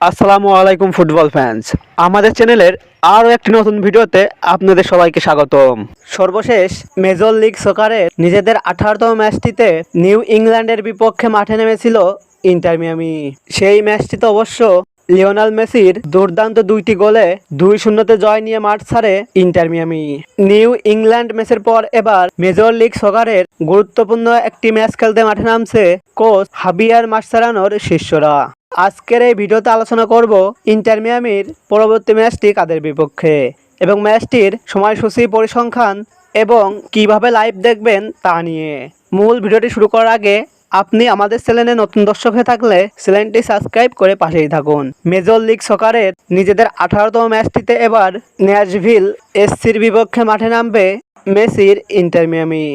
আসসালামু আলাইকুম football fans আমাদের চ্যানেলের আরও একটি নতুন ভিডিওতে আপনাদের সবাইকে স্বাগতম। সর্বশেষ মেজর লিগ সকারের নিজেদের আঠারোতম ম্যাচটিতে নিউ ইংল্যান্ডের বিপক্ষে মাঠে নেমেছিল ইন্টার মিয়ামি। সেই ম্যাচটিতে অবশ্য লিওনাল মেসির দুর্দান্ত দুইটি গোলে দুই শূন্যতে জয় নিয়ে মাঠ ছাড়ে ইন্টার মিয়ামি। নিউ ইংল্যান্ড ম্যাচের পর এবার মেজর লিগ সকারের গুরুত্বপূর্ণ একটি ম্যাচ খেলতে মাঠে নামছে কোচ হাবিয়ার মার্সারানোর শিষ্যরা। আজকের এই ভিডিওতে আলোচনা করব ইন্টার মিয়ামির পরবর্তী ম্যাচটি কাদের বিপক্ষে এবং ম্যাচটির সময়সূচি পরিসংখ্যান এবং কীভাবে লাইভ দেখবেন তা নিয়ে। মূল ভিডিওটি শুরু করার আগে আপনি আমাদের চ্যানেলে নতুন দর্শক হয়ে থাকলে চ্যানেলটি সাবস্ক্রাইব করে পাশেই থাকুন। মেজর লিগ সকারের নিজেদের আঠারোতম ম্যাচটিতে এবার ন্যাশভিল এসসির বিপক্ষে মাঠে নামবে মেসির ইন্টার মিয়ামি।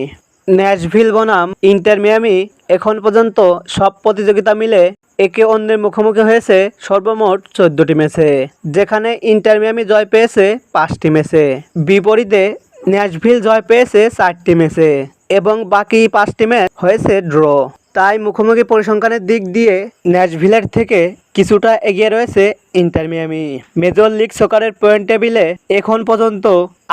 ন্যাশভিল, বনাম, ইন্টার মিয়ামি এখন পর্যন্ত সব প্রতিযোগিতা মিলে একে অন্যের মুখোমুখি হয়েছে সর্বমোট চোদ্দটি ম্যাচে, যেখানে ইন্টার মিয়ামি জয় পেয়েছে পাঁচটি ম্যাচে। বিপরীতে ন্যাশভিল জয় পেয়েছে চারটি ম্যাচে এবং বাকি পাঁচটি ম্যাচ হয়েছে ড্র। তাই মুখোমুখি পরিসংখ্যানের দিক দিয়ে ন্যাশভিলের থেকে কিছুটা এগিয়ে রয়েছে ইন্টার মিয়ামি। মেজর লিগ সকারের পয়েন্ট টেবিলে এখন পর্যন্ত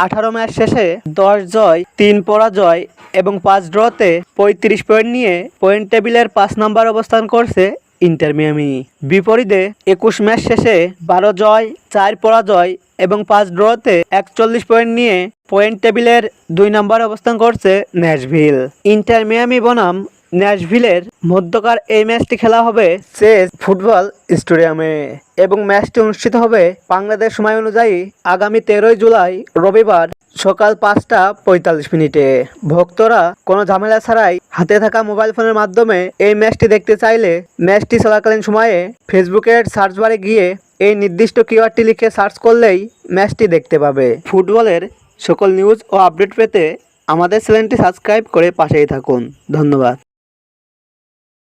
আঠারো ম্যাচ শেষে দশ জয়, তিন পরাজয় এবং পাঁচ ড্রতে পঁয়ত্রিশ পয়েন্ট নিয়ে পয়েন্ট টেবিলের পাঁচ নম্বর অবস্থান করছে ইন্টার মিয়ামি। বিপরীতে একুশ ম্যাচ শেষে বারো জয়, চার পরাজয় এবং পাঁচ ড্রতে একচল্লিশ পয়েন্ট নিয়ে পয়েন্ট টেবিলের দুই নম্বর অবস্থান করছে ন্যাশভিল। ইন্টার মিয়ামি বনাম ন্যাশভিলের মধ্যকার এই ম্যাচটি খেলা হবে চেস ফুটবল স্টেডিয়ামে এবং ম্যাচটি অনুষ্ঠিত হবে বাংলাদেশ সময় অনুযায়ী আগামী তেরোই জুলাই রবিবার সকাল পাঁচটা পঁয়তাল্লিশ মিনিটে। ভক্তরা কোনো ঝামেলা ছাড়াই হাতে থাকা মোবাইল ফোনের মাধ্যমে এই ম্যাচটি দেখতে চাইলে ম্যাচটি চলাকালীন সময়ে ফেসবুকের সার্চ বারে গিয়ে এই নির্দিষ্ট কিওয়ার্ডটি লিখে সার্চ করলেই ম্যাচটি দেখতে পাবে। ফুটবলের সকল নিউজ ও আপডেট পেতে আমাদের চ্যানেলটি সাবস্ক্রাইব করে পাশেই থাকুন। ধন্যবাদ।